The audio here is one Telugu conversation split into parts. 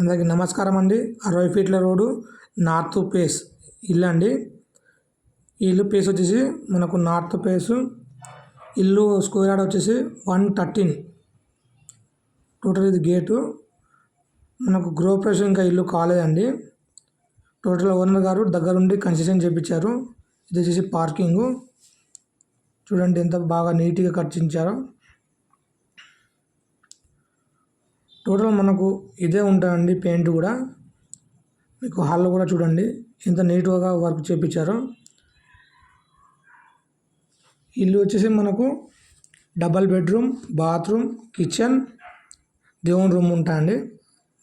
అందరికీ నమస్కారం అండి. అరవై ఫీట్ల రోడ్డు నార్త్ పేస్ ఇల్లు అండి. ఇల్లు పేస్ వచ్చేసి మనకు నార్త్ పేస్. ఇల్లు స్క్వేర్ యార్డ్ వచ్చేసి వన్ థర్టీన్. టోటల్ ఇది గేటు. మనకు గృహప్రవేశం ఇంకా ఇల్లు కాలేదండి. టోటల్ ఓనర్ గారు దగ్గరుండి కన్సెషన్ చేయించారు ఇది వచ్చేసి పార్కింగు. చూడండి ఎంత బాగా నీట్గా కట్టించారో. టోటల్ మనకు ఇదే ఉంటుందండి పెయింట్ కూడా. మీకు హాల్లో కూడా చూడండి. ఎంత నీట్గా వర్క్ చేయించారో ఇల్లు వచ్చేసి మనకు డబల్ బెడ్రూమ్ బాత్రూమ్ కిచెన్ దేవుని రూమ్ ఉంటాయండి.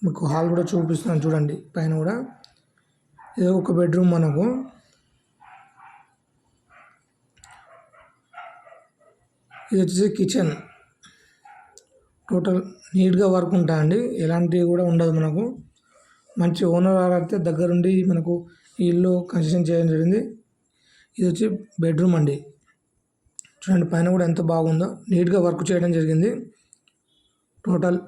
మీకు హాల్ కూడా చూపిస్తున్నాను చూడండి పైన కూడా. ఇది ఒక బెడ్రూమ్ మనకు. ఇది వచ్చేసి కిచెన్ టోటల్ నీట్గా వర్క్ ఉంటాయండి. ఎలాంటివి కూడా ఉండదు మనకు. మంచి ఓనర్ అయితే దగ్గరుండి మనకు ఈ ఇల్లు కన్స్ట్రక్షన్ చేయడం జరిగింది. ఇది వచ్చి బెడ్రూమ్ అండి. చూడండి పైన కూడా ఎంత బాగుందో. నీట్గా వర్క్ చేయడం జరిగింది. టోటల్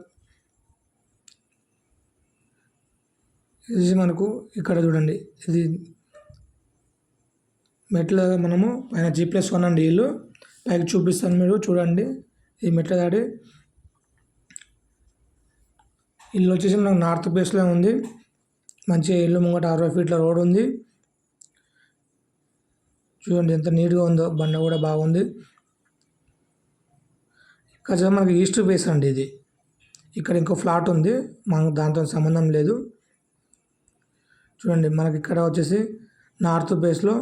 ఇది మనకు ఇక్కడ చూడండి. ఇది మెట్ల మనము పైన జీ ప్లస్ వన్ అండి ఇల్లు. పైకి చూపిస్తాను మీరు చూడండి. ఈ మెట్ల దాడి ఇల్లు వచ్చేసి మనకు నార్త్ ఫేస్లో ఉంది. మంచి ఇల్లు ముంగట అరవై ఫీట్ల రోడ్ ఉంది. చూడండి ఎంత నీట్గా ఉందో బండ కూడా బాగుంది. ఇక్కడ మనకి ఈస్ట్ ఫేస్ అండి ఇది. ఇక్కడ ఇంకో ఫ్లాట్ ఉంది మనకు దాంతో సంబంధం లేదు. చూడండి మనకి ఇక్కడ వచ్చేసి నార్త్ ప్లేస్లో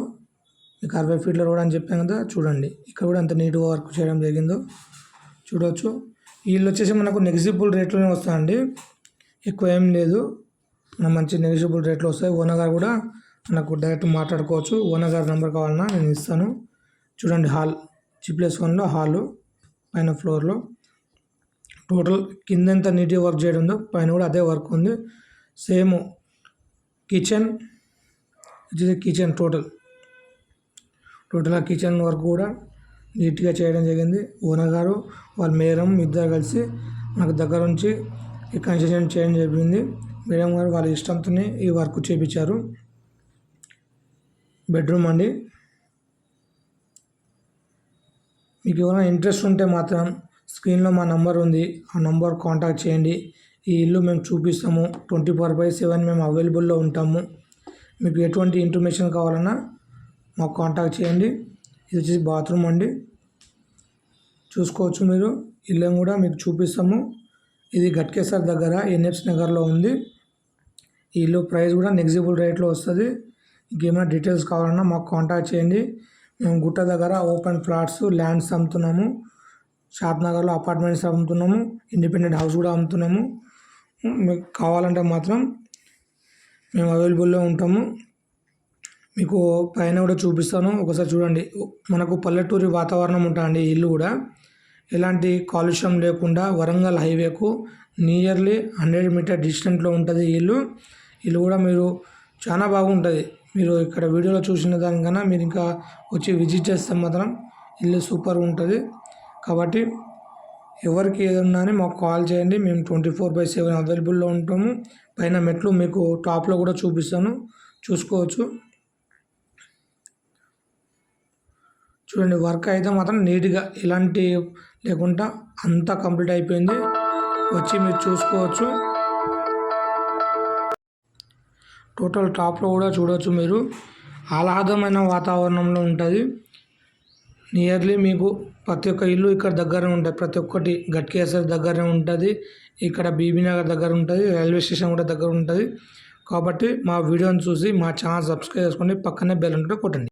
మీకు అరవై ఫీట్ల రోడ్ అని చెప్పాను కదా చూడండి. ఇక్కడ కూడా ఎంత నీట్గా వర్క్ చేయడం జరిగిందో చూడవచ్చు వీళ్ళు వచ్చేసి మనకు నెగ్జిబుల్ రేట్లోనే వస్తాయండి ఎక్కువ ఏం లేదు మంచి నెగిజిబుల్ రేట్లో వస్తాయి. ఓనర్ గారు కూడా మనకు డైరెక్ట్ మాట్లాడుకోవచ్చు. ఓనర్ గారి నెంబర్ కావాలన్నా నేను ఇస్తాను. చూడండి హాల్ జీ ప్లస్ వన్లో హాలు పైన ఫ్లోర్లో టోటల్ కింద ఎంత నీట్గా వర్క్ చేయడం ఉందో పైన కూడా అదే వర్క్ ఉంది. సేమ్ కిచెన్ ఇది కిచెన్ టోటల్ టోటల్గా కిచెన్ వర్క్ కూడా నీట్గా చేయడం జరిగింది. ఓనర్ గారు వాళ్ళ మేరం ఇద్దరు కలిసి నాకు దగ్గర నుంచి ఈ కన్సెషన్ చేయడం జరిగింది. మేడం గారు వాళ్ళ ఇష్టంతోనే ఈ వర్క్ చేయించారు బెడ్రూమ్ అండి. మీకు ఏమైనా ఇంట్రెస్ట్ ఉంటే మాత్రం స్క్రీన్లో మా నంబర్ ఉంది. ఆ నంబర్ కాంటాక్ట్ చేయండి. ఈ ఇల్లు మేము చూపిస్తాము. ట్వంటీ ఫోర్ బై సెవెన్ మేము అవైలబుల్లో ఉంటాము. మీకు ఎటువంటి ఇన్ఫర్మేషన్ కావాలన్నా మాకు కాంటాక్ట్ చేయండి. ఇది వచ్చేసి బాత్రూమ్ అండి. చూసుకోవచ్చు మీరు. ఇల్లు కూడా మీకు చూపిస్తాము. ఇది గట్కేసర్ దగ్గర ఎన్ఎఫ్సి నగర్లో ఉంది. ఈ ఇల్లు ప్రైస్ కూడా నెగ్జిబుల్ రేట్లో వస్తుంది. ఇంకేమైనా డీటెయిల్స్ కావాలన్నా మాకు కాంటాక్ట్ చేయండి. మేము గుట్ట దగ్గర ఓపెన్ ఫ్లాట్స్ ల్యాండ్స్ అమ్ముతున్నాము. షాద్ నగర్లో అపార్ట్మెంట్స్ అమ్ముతున్నాము. ఇండిపెండెంట్ హౌస్ కూడా అమ్ముతున్నాము. మీకు కావాలంటే మాత్రం మేము అవైలబుల్లో ఉంటాము. మీకు పైన కూడా చూపిస్తాను. ఒకసారి చూడండి. మనకు పల్లెటూరి వాతావరణం ఉంటాయండి ఇల్లు కూడా. ఎలాంటి కాలుష్యం లేకుండా వరంగల్ హైవేకు నియర్లీ హండ్రెడ్ మీటర్ డిస్టెంట్లో ఉంటుంది ఇల్లు. ఇల్లు కూడా మీరు చాలా బాగుంటుంది. మీరు ఇక్కడ వీడియోలో చూసిన దానికన్నా మీరు ఇంకా వచ్చి విజిట్ చేస్తే మాత్రం ఇల్లు సూపర్ ఉంటుంది. కాబట్టి ఎవరికి ఏదన్నా అని మాకు కాల్ చేయండి. మేము ట్వంటీ ఫోర్ బై సెవెన్ అవైలబుల్లో ఉంటాము. పైన మెట్లు మీకు టాప్లో కూడా చూపిస్తాను. చూసుకోవచ్చు. చూడండి వర్క్ అయితే మాత్రం నీట్గా ఎలాంటి లేకుండా అంతా కంప్లీట్ అయిపోయింది. వచ్చి మీరు చూసుకోవచ్చు. టోటల్ టాప్లో కూడా చూడవచ్చు మీరు. ఆహ్లాదమైన వాతావరణంలో ఉంటుంది. నియర్లీ మీకు ప్రతి ఒక్క ఇల్లు ఇక్కడ దగ్గరనే ఉంటుంది. ప్రతి ఒక్కటి గట్కేసర్ దగ్గరనే ఉంటుంది. ఇక్కడ బీబీనగర్ దగ్గర ఉంటుంది. రైల్వే స్టేషన్ కూడా దగ్గర ఉంటుంది. కాబట్టి మా వీడియోని చూసి మా ఛానల్ సబ్స్క్రైబ్ చేసుకోండి. పక్కనే బెల్ ఉంటే కొట్టండి.